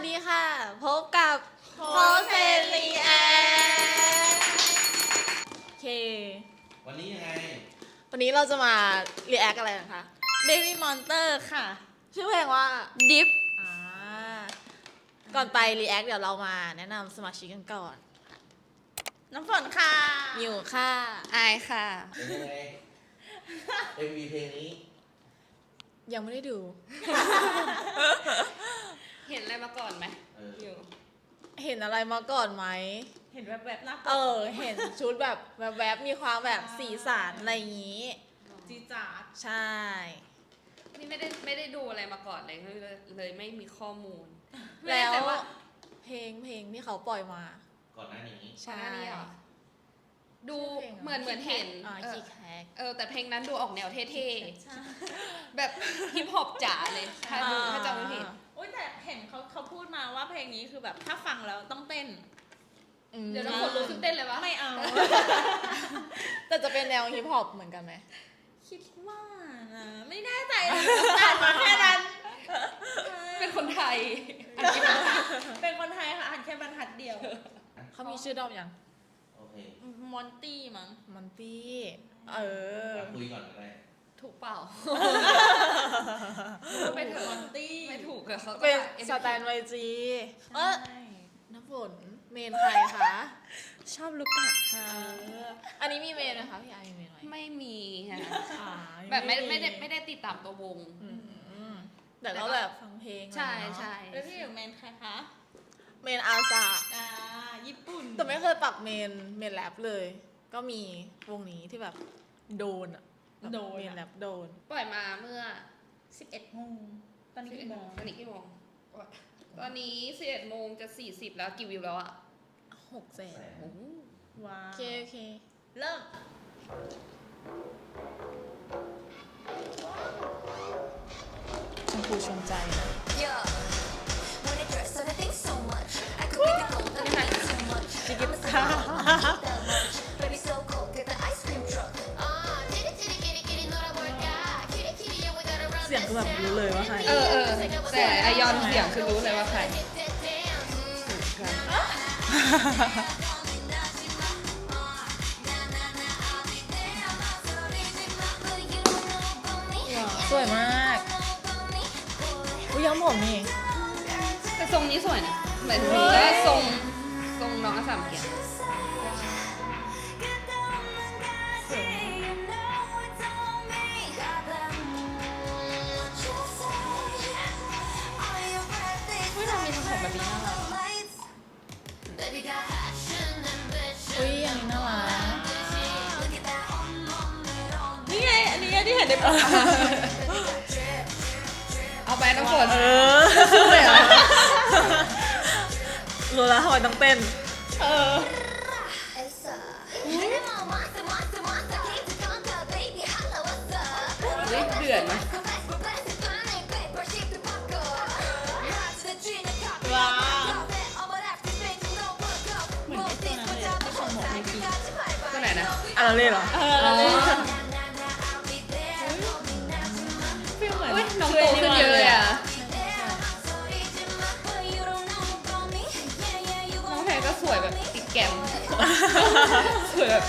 วัสดีค่ะ พบกับโพสเฟลีแอโอเค วันนี้ยังไง วันนี้เราจะมารีแอคอะไรนะคะ Baby Monster ค่ะ ชื่อเพลงว่า Dip อ่าก่อนไปรีแอคเดี๋ยวเรามาแนะนำสมาชิกกันก่อน น้ำฝนค่ะมิวค่ะ อายค่ะ เป็นยังไง MV เพลงนี้ ยังไม่ได้ดู เห็นอะไรมาก่อนไหมเออ อยู่ เห็นอะไรมาก่อนไหม เห็นแวบๆหน้าปเอกอเห็นชุดแบบแวบๆมีความแบบสีสันอะไรอย่างนี้ จีจาดใช่ นี่ไม่ได้ไม่ได้ดูอะไรมาก่อนเลยเลยเลยไม่มีข้อมูลแล้วไม่น่ใจว่า เพลงเพลงที่เขาปล่อยมา ก่อนหน้านี้ใช่ก่อนหน้านี้เหรอ ดูชื่อเพลงอะไร เหมือนเหมือนเห็นอ่าเออคิกแฮก เออแต่เพลงนั้นดูออกแนวเท่ใช่ๆแบบฮิปฮอปจ๋าเลยถ้าดูถ้าจำไม่ผิด โอ้ยแต่เห็นเขาเขาพูดมาว่าเพลงนี้คือแบบถ้าฟังแล้วต้องเต้นอืมเดี๋ยวน้ำฝนรู้สึกเต้นเลยวะไม่เอา แต่จะเป็นแนวฮิปฮอปเหมือนกันไหม คิดว่านะไม่แน่ใจเลยอ่านมาแค่นั้นเป็นคนไทย เป็นคนไทยค่ะอ่านแค่บรรทัดเดียวเขามีชื่อด้อมยัง โอเคมอนตี้มั้ง มันตี้ เออมาคุยก่อนก็ได้ ถูกเปล่า ไปเถมออะนตี้ไม่ถูกเลยเขาก็เป็นอ็สแตนไวจีเอใช่อน้ำฝนเมนใครคะชอบลูกกะค่ะเอออันนี้มีเมนไหมคะพี่ไอมีเมนไหมไม่มีฮะอ่าแบบไม่ไม่ได้ไม่ได้ติดตามตัววงอืมแต่ก็แบบฟังเพลงใช่อะไรเนอะใช่แล้วพี่อยู่แมนใครคะเมนอาซาอ่าญี่ปุ่นแต่ไม่เคยปักเมนเมนแรปเลย ก็มีวงนี้ที่แบบโดนอะแบบ โดนเมนแรอะปโดน ปล่อยมาเมื่อ 11โมงตอนนี้กี่โมงตอนนี้กี่โมงตอนนี้11โมงจะ 40 แล้วกี่วิวแล้วอะหกแสนโอ้โหว้าโอวเคโอเค เริ่มชมพูชมใจนะ Yeah. When it dress, and I think so much. I could be the gold, and I think too much. I'm a sinner, I แบบรู้เลยว่าใครเออเออแต่ไอยอนเสียงคือรู้เลยว่าใคร Get that down. สวยมากอุ้ยย้อมผมนี่แต่ทรงนี้สวยนะหมายถึงว่าทรงทรงน้องอสามเกียรติ นี้น่ารัก Baby got passion, ambition. อุ้ยอันนี้น่ารัก Look at that on, on, on. นี่ไงอันนี้ไงที่เห็นในปกเอาไปน้ำฝนเออสู้เลยเหรอรู้แล้วทำไมต้องเต้นเออ อะเราเล่นเหรอเออเราเล่นฟิลเหมือนอุ้ยน้องโตขึ้นเยอะเลยอะ น้องแพรก็สวยแบบติดแกม สวยแบบ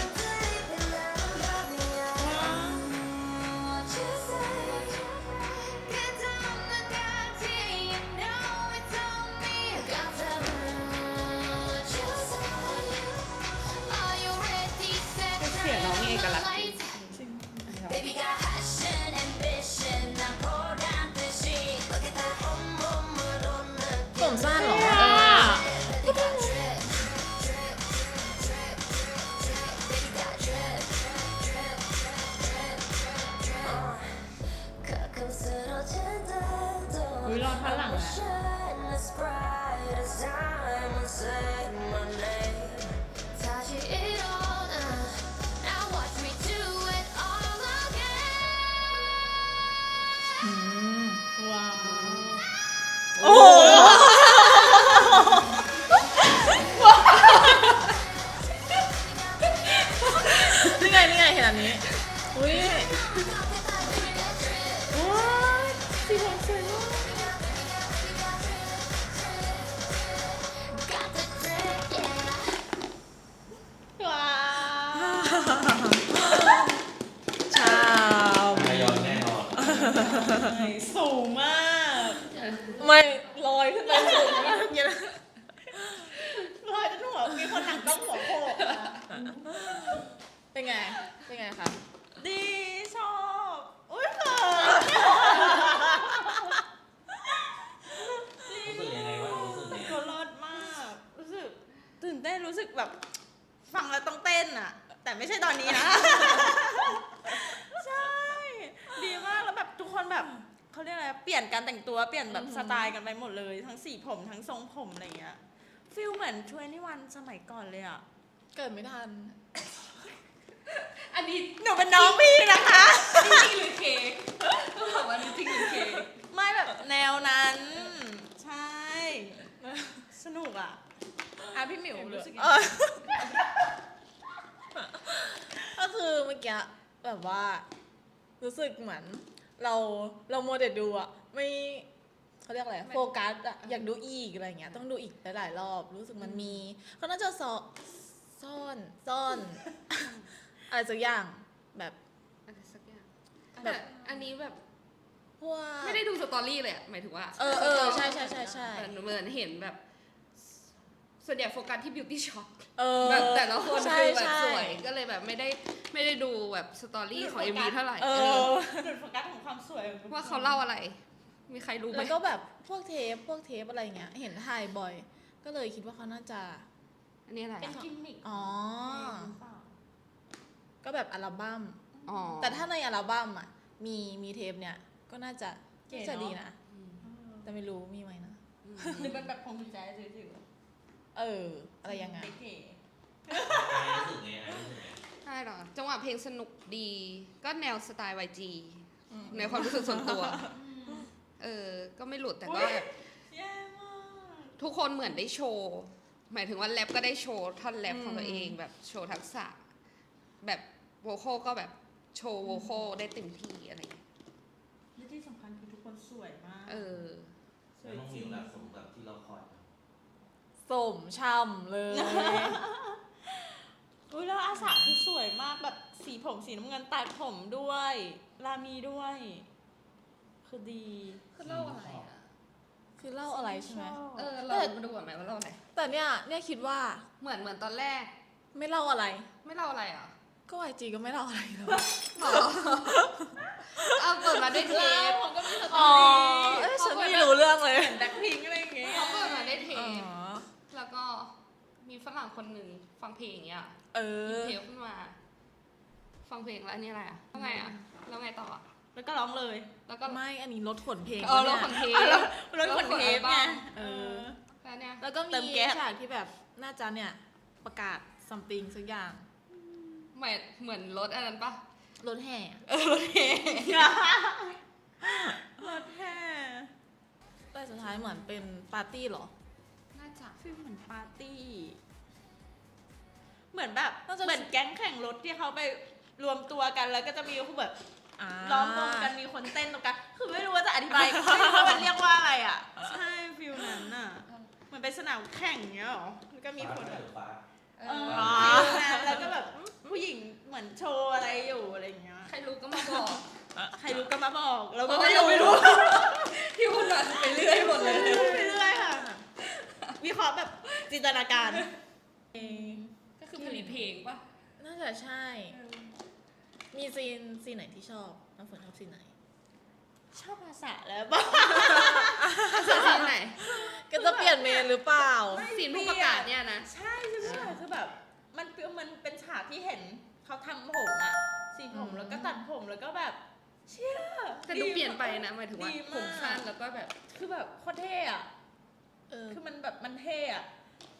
นาดนี้ อุ้ยว้าสีทองสวยมากว้าวชาวไม่ยอมแน่นอนสูงมาก ไม่ลอยขึ้นไปสูงมากเนี่ยนะลอยจนหัวมีคนหักต้องหัวโผล่ เป็นไง เป็นไงครับดีชอบ อุ้ยเขินรู้สึกยังไงวะรู้สึกยังไงเขาเลิศมาก รู้สึก ตื่นเต้นรู้สึกแบบ ฟังแล้วต้องเต้นอะแต่ไม่ใช่ตอนนี้นะ ใช่ ดีมากแล้วแบบทุกคนแบบเขาเรียกอะไรเปลี่ยนการแต่งตัวเปลี่ยนแบบอือหือสไตล์กันไปหมดเลย ทั้งสีผมทั้งทรงผมอะไรเงี้ยฟิลเหมือนชวยนิวันสมัยก่อนเลยอะเกิดไม่ทัน อันนี้หนูเป็นน้องพี่นะคะ จริงหรือเค้กต้องถามว่านี่จริงหรือเค้กไม่แบบแนวนั้น ใช่ สนุกอะอะพี่หมิวรู้สึกยังเอไงอก็คือเมื่อกี้แบบว่า รู้สึกเหมือน เราเราโมเดลดูอะไม่เขาเรียกอะไรโฟกัสอะอยากดูอีกอะไรเงี้ยต้องดูอีกหลายๆรอบ รู้สึกมันมีเขาน่าจะซ่อนซ่อนซ่อน อะไรสักอย่างแบบ อะไรสักอย่างแบบ แต่อันนี้แบบพวกไม่ได้ดูสตอรี่เลยอะหมายถึงว่าเออเออใช่ใช่ใช่ใช่เหมือนเหมือนเห็นแบบ ส่วนใหญ่โฟกัสที่บิวตี้ช็อตเออแบบแต่ละคนใช่คือแบบใช่สวยก็เลยแบบไม่ได้ไม่ได้ดูแบบสตอรี่ของเอ็มวีเท่าไหร่เอเอออจุดโฟกัสของความสวยว่าเขาเล่าอะไร มีใครรู้ไหม แล้วก็แบบพวกเทปพวกเทปอะไรเงี้ย เห็นถ่ายบ่อย ก็เลยคิดว่าเขาน่าจะ อันนี้อะไรเป็นอะกิมมิคอ๋อ หรือเปล่า ก็แบบอัลบั้มอ๋อแต่ถ้าในอัลบั้มอะมีมีเทปเนี่ยก็น่าจะน่าจะดีนะอืมแต่ไม่รู้มีไหมนะอืมหรือเป็นแบบพวงกุญแจจิ๋วเอออะไรยังไง เก๋ไอ้รู้สึกไงไอ้รู้สึกไงใช่เหรอจังหวะเพลงสนุกดี ก็แนวสไตล์ YG อืม ในความรู้สึกส่วนตัว เออ ก็ไม่หลุดแต่ก็แบบๆแย่มากทุกคนเหมือนได้โชว์ หมายถึงว่าแรปก็ได้โชว์ท่อนแรปของตัวเองแบบโชว์ทักษะ แบบโวโคลก็แบบโชว์โวโคลได้เต็มที่อะไรอย่างเงี้ยและที่สำคัญคือทุกคนสวยมาก เออสแล้ววยน้องจมิริวงล่ะสมกับที่เราคอยไหมสมช่ำเลย อุ้ยแล้วอาสาคือสวยมากแบบสีผมสีน้ำเงินตัดผมด้วยรามีด้วย คือดีคือเล่าอะไรอะ คือเล่าอะไรใช่ไหมชอบเออ เรามาดูก่อนไหมว่าเล่าอะไร แต่เนี่ยเนี่ยคิดว่าเหมือนเหมือนตอนแรก ไม่เล่าอะไร ไม่เล่าอะไรอะ ก็ไอจีก็ไม่เล่าอะไรเลยเอาเปิดมาได้เทปผมก็มีสตอ๋ออรี่เอ้ยฉันไม่รู้เรื่องเลย แบ็คพิงอะไรอย่างเงี้ยเขาเปิดมาได้เทอ๋ปอแล้วก็มีฝรั่งคนหนึ่งฟังเพลงอย่างเงี้ยเอหยิบอ เทปขึ้นมา ฟังเพลงแล้วอันนี้อะไรอะแล้วไงอะแล้วไงต่ออะแล้วก็ร้องเลยแล้วก็ ไม่ อันนี้รถขนเพลงเออปะแล้เนี่วยคอนเทนอะต์แล้วรถขนเทปไงเออ แล้วเนี่ย แล้วก็เติมีมแก๊ส ฉากที่แบบน่าจะเนี่ยประกาศ something สักอย่าง เหมือนเหมือนรถอันนั้นปะรถแห่อะรถแห่รถแห่แต่สุดท้ายเหมือนเป็นปาร์ตี้เหรอ น่าจะฟีลเหมือนปาร์ตี้ เหมือนแบบน่าจะเหมือนแก๊งแข่งรถที่เขาไปรวมตัวกันแล้วก็จะมีคือแบบอ่าล้อมวงกันมีคนเต้นตรงกลางคือไม่รู้ว่าจะอธิบายไม่รู้ว่ามันเรียกว่าอะไรอะ ใช่ฟิลนั้นอะเหมันเป็นสนามแข่งเงี้ยหรอแล้วก็มีคนแบบฟ้าเอเอออฟิลนั้นแล้วก็แบบ ผู้หญิงเหมือนโชว์อะไรอยู่อะไรอย่างเงี้ย ใครรู้ก็มาบอกใครรู้ก็มาบอกเราก็เพราะไม่ว่ารู้เราไม่รู้ที่พูดมาไปเรื่อยหมดเลยไปเรื่อยค่ะ วิเคราะห์แบบจินตนาการเองก็คือผลิตเพลงปะน่าจะใช่ มีซีนซีนไหนที่ชอบน้ำฝนชอบซีนไหน ชอบภาษาแล้วบ้าซีนไหนก็จะเปลี่ยนเมนหรือเปล่าซีนผู้ประกาศเนี่ยนะ ใช่ใช่ใช่คือแบบ มันเป็นมันเป็นฉากที่เห็นเขาทำผมอะสีผมอืม แล้วก็ตัดผมแล้วก็แบบ เชื่อแต่ดูเปลี่ยนไปนะหมายถึงว่าดีผมากสั้นแล้วก็แบบ คือแบบโคตรเท่อะ เออ คือมันแบบมันเท่อะ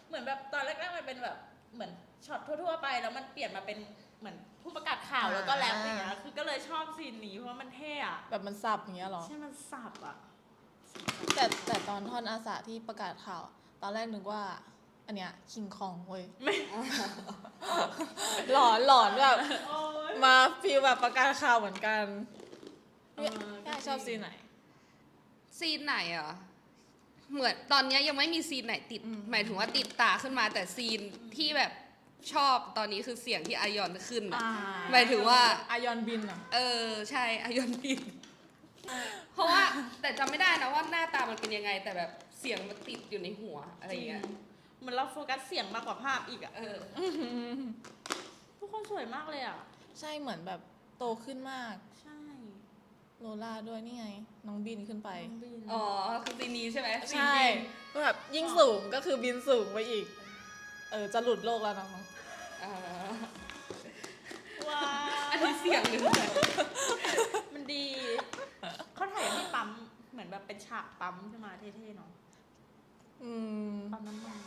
เหมือนแบบตอนแรกๆมันเป็นแบบเหมือนช็อตทั่วๆไป แล้วมันเปลี่ยนมาเป็นเหมือนผู้ประกาศข่าวแล้วก็แรปอย่างเงี้ย คือก็เลยชอบซีนนี้เพราะว่ามันเท่อะแบบมันสับอย่างเงี้ยเหรอ ใช่มันสับอะแต่แต่ตอนท่อนอาสาที่ประกาศข่าว ตอนแรกนึกว่า อันเนี้ยคิงคองเว้ยหลอนหลอนแบบโอ้ยมาฟีลแบบประกาศข่าวเหมือนกันเออย่าชอบซีนไหน ซีนไหนอะเหมือนตอนเนี้ยยังไม่มีซีนไหนติดอืมหมายถึงว่าติดตาขึ้นมาแต่ซีนที่แบบชอบตอนนี้คือเสียงที่อายอนขึ้นอะหมายถึงว่าอายอนบินเหรอเออใช่อายอนบิน เพราะว่าแต่จำไม่ได้นะว่าหน้าตามันเป็นยังไง แต่แบบเสียงมันติดอยู่ในหัวอะไรอย่างเงี้ยจริง เหมือนเราโฟกัสเสียงมากกว่าภาพอีกอะเออ ทุกคนสวยมากเลยอะใช่เหมือนแบบโตขึ้นมาก ใช่โลล่าด้วยนี่ไง น้องบินขึ้นไป น้องบิน อ๋อคือซีนนี้ใช่ไหมใช่ ก็แบบยิ่งสูงก็คือบินสูงไปอีก เออ จะหลุดโลกแล้วน้องอ่าว้าอันนี้เสียงหนึ่งเลยมันดี เขาถ่ายที่ปั๊ม เหมือนแบบเป็นฉากปั๊มขึ้นมาเท่ๆเนาะอืม ปั๊มน้ำมัน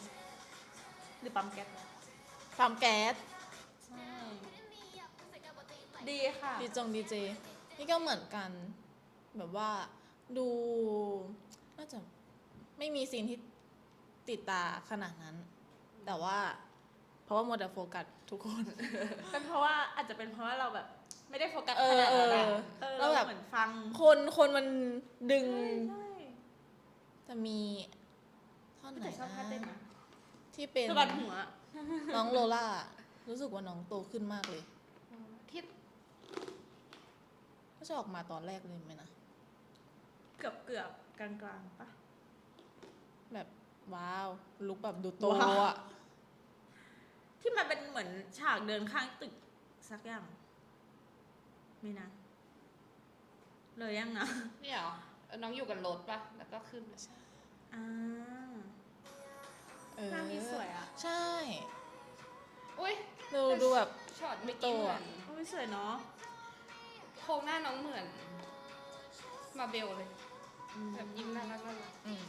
หรือปั๊มแก๊สวะปั๊มแก๊สใช่ดีค่ะดีจงดีเจนี่ก็เหมือนกัน แบบว่าดูน่าจะไม่มีซีนที่ติดตาขนาดนั้น แต่ว่า เพราะว่าโมเดลโฟกัสทุกคนเป็นเพราะว่าอาจจะเป็นเพราะว่าเราแบบ ไม่ได้โฟกัสเอขอนาดนั้นอะเออเออแล้เราวแบบเหมือนฟังคนคนมันดึงใช่จะมีท่อนใช่ไหนแต่ชอบท่าเต้นนะนะ ที่เป็นสะบัดหัว น้องโลล่า รู้สึกว่าน้องโตขึ้นมากเลยที่ก็จะออกมาตอนแรกเลยไหมนะ เกือบเกือบๆกลางๆปะแบบว้าว ลุกแบบดูโตว้าวอะ ที่มันเป็นเหมือนฉากเดินข้างตึกสักอย่างไม่นะ เลยยังนะเนี่ยเหรอเออน้องอยู่กับรถปะแล้วก็ขึ้นอ่าเออ ภาพนี้สวยอะ ใช่ อุ้ยดูดูแบบช็อตไม่เมื่อโตกี้เหมืออะนโอ้ยสวยเนาะโครงหน้าน้องเหมือน มาเบลเลยอืมแบบยิ้มน่ารักน่ารักอืม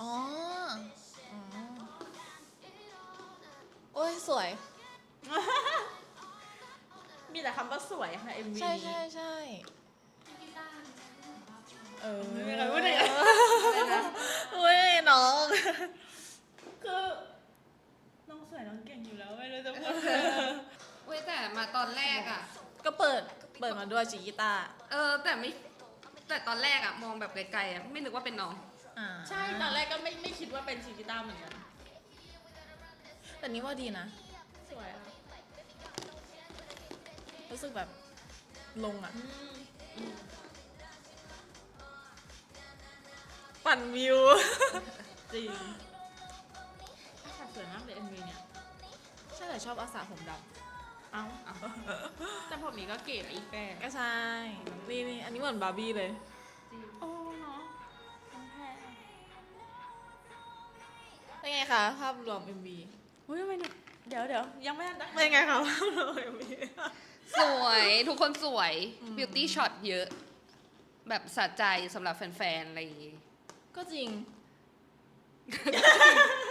อ๋ออ๋อโอ้ยสวย มีแต่คำว่าสวยค่ะ MV ใช่ใช่ใช่เออไม่มีใครพูดเลยอะอะไรนะอุ้ยน้อง คือน้องสวยน้องเก่งอยู่แล้วไม่รู้จะพูดอุ้ยแต่มาตอนแรกอะ ก็เปิดเปิดมาด้วยจีกีตาร์เออแต่ไม่แต่ตอนแรกอะมองแบบไกลๆอะไม่นึกว่าเป็นน้อง อ่าใช่ตอนแรกก็ไม่ไม่คิดว่าเป็นชิกิต้าเหมือนกันแต่นี้ว่าดีนะ สวยอะรู้สึกแบบลงอะ อืมอืม ปั่นวิว จริงอาสาสวยมากเลย MV เนี่ยใช่แต่ชอบอาสาผมดเอ้าแต่ผมนี้ก็เก๋ไปอีกแบบำก็ใช่นี่นี่อันนี้เหมือนบาร์บี้เลยโอ้เนาะน้องแพรเป็นไงคะภาพรวม MV อุ้ยทำไมเนี่ยเดี๋ยวเดี๋ยวยังไม่ทันได้เป็นไงคะภาพรวม MV สวยทุกคนสวยอืม บิวตี้ช็อตเยอะ แบบสะใจสำหรับแฟนๆ อะไรอย่างงี้ ก็จริง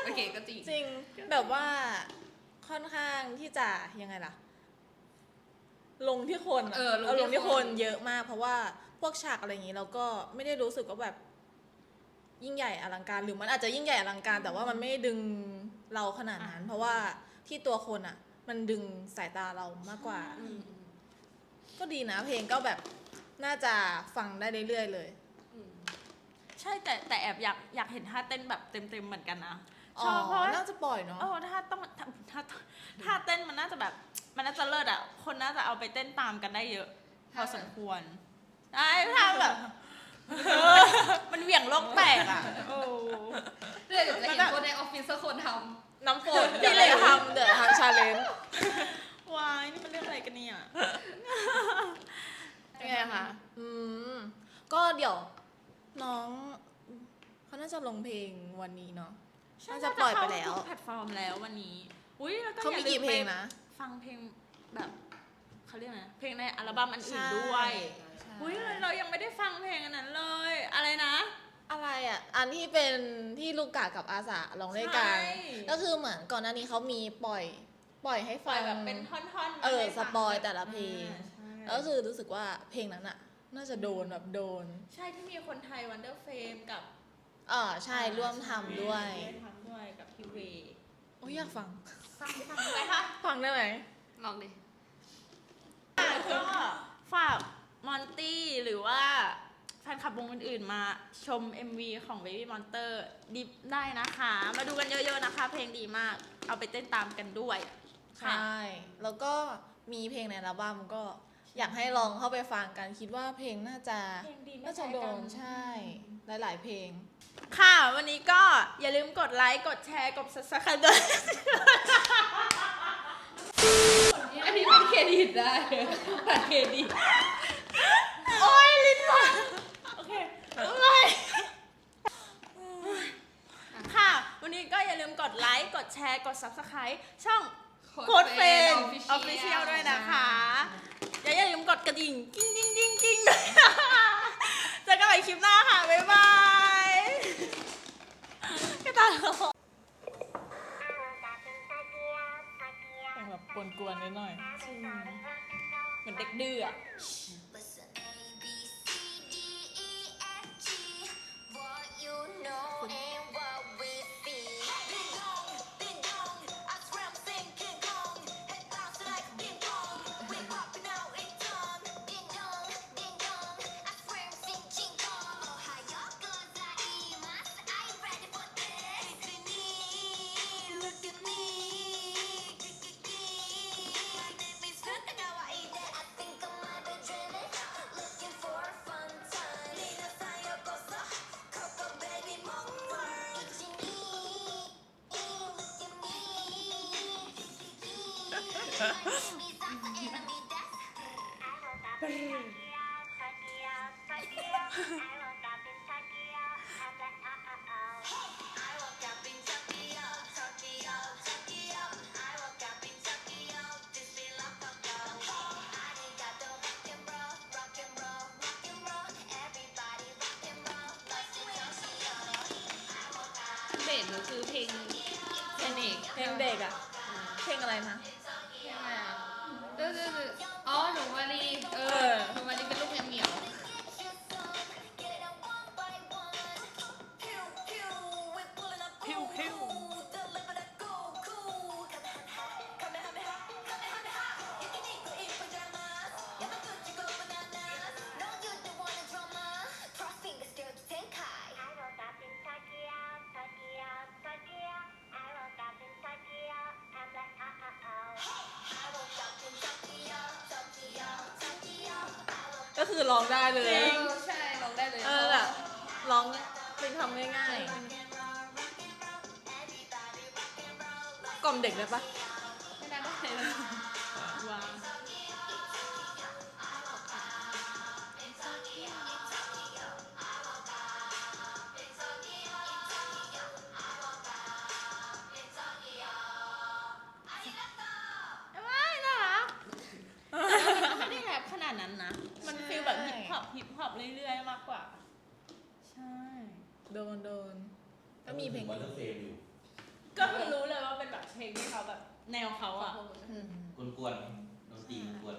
โอเคก็จริง จริงแบบว่าค่อนข้างที่จะยังไงล่ะ ลงที่คนอะเออลงที่ลงที่คคนนเยอะมาก เพราะว่าพวกฉากอะไรอย่างนี้เราก็ไม่ได้รู้สึกว่าแบบ ยิ่งใหญ่อลังการหรือมันอาจจะยิ่งใหญ่อลังการ แต่ว่ามันไม่ได้ดึงเราขนาดนั้น เพราะว่าที่ตัวคนอะ มันดึงสายตาเรามากกว่า อืมก็ดีนะเพลงก็แบบน่าจะฟังได้เรื่อยๆเลยอืม ใช่แต่แต่แอบอยากอยากเห็นท่าเต้นแบบเต็มๆเหมือนกันนะชอ๋ออบเพราะว่าน่าจะปล่อยเนาะ เออถ้าต้องถ้าถ้าถ้าเต้นมันน่าจะแบบ มันน่าจะเลิศอะ คนน่าจะเอาไปเต้นตามกันได้เยอะ พอสมควรไอ้ถ้าแบบเออมันเหวี่ยงโลกแตกอะโอ้เดี๋ยวจะเห็นคนในออฟฟิศสักคนทน้ำฝนอย่าเลยทำเดี๋ยวทำชาเลนจ์วายนี่มันเรื่องอะไรกันเนี่ยเป็นไงคะ อืม ก็เดี๋ยว น้องเขาน่าจะลงเพลงวันนี้เนาะ น่าจะปล่อยไปแล้วเข้าทุกแพลตฟอร์มแล้ววันนี้ อุ้ยแล้วก็เขาอย่มีลืกี่เพลงนะไปฟังเพลงแบบเขาเรียกอะไรนะเพลงในอัลบั้มอันอื่นด้วยใช่อุ้ยเรายังไม่ได้ฟังเพลงอันนั้นเลย อะไรนะ อะไรอะ อันที่เป็นที่ลูกกากับอาสาร้องด้วยกัน ใช่ ก็คือเหมือนก่อนหน้านี้เขามีปล่อย ปล่อยให้ปล่ฟัอยงแบบเป็นท่อนๆเออให้ฟังสปอยแต่ละเพลง อ่าใช่ แล้วก็คือรู้สึกว่าเพลงนั้นอะ น่าจะโดนแบบโดน ใช่ที่มีคนไทยวันเดอร์เฟมกับอ่าใช่ร่วมทำด้วยร่วมทำด้วยกับพี่เวย์โอ้ยอยากฟัง ฟังฟังเลยค่ะฟังได้ไหมำลองดิ ก็ฝากมอนตี้หรือว่าแฟนคลับวงอื่นๆมาชม MV ของ Baby Monster ดิฟได้นะคะ มาดูกันเยอะๆนะคะ เพลงดีมาก เอาไปเต้นตามกันด้วย ใช่ แล้วก็มีเพลงในอัลบั้มก็ อยากให้ลองเข้าไปฟังกันคิดว่าเพลงน่าจะเพลงดีไม่น่าใช่จะโดกันนใช่ หลาย ๆ เพลง ค่ะ วันนี้ก็อย่าลืมกดไลค์ กดแชร์ กด subscribe ด้วย อันนี้เป็นเครดิตได้บัตรเครดิต โอ้ยลิ้นหวานโอเคโอ้ยค่ะ วันนี้ก็อย่าลืมกดไลค์ กดแชร์ กด subscribe ช่อง โคดเฟนออฟฟิเชียลด้วยนะคะ อย่าอย่าลืมกดกระดิ่งกิ้งกิ้งกิ้งกิ้งด้วยนะคะเจอกันใหม่คลิปหน้าค่ะ บ๊ายบายกระต่ายเพลงแบบกวนๆนิดหน่อยเหมือนเด็กดื้ออะ Listen, A, B, C, D, E, F, G. What you know and เบสหนูคือเพลงเพลงเอกเพลงเด็กอะเพลงอะไรนะ เออ คือร้องได้เลยเออใช่ร้องได้เลยเออแบบร้องเป็นคำง่ายๆกล่อมเด็กได้ปะไม่ได้ก็เลยว้าว ฮิปฮอปฮิปฮอปเรื่อยๆ มากกว่า ใช่ โดนโดนก็มีเพลง วันเดอร์เฟรมอยู่ก็คือรู้เลยว่าเป็นแบบเพลงที่เขาแบบแนวเขาอะอืมกวนๆดนตรีกวน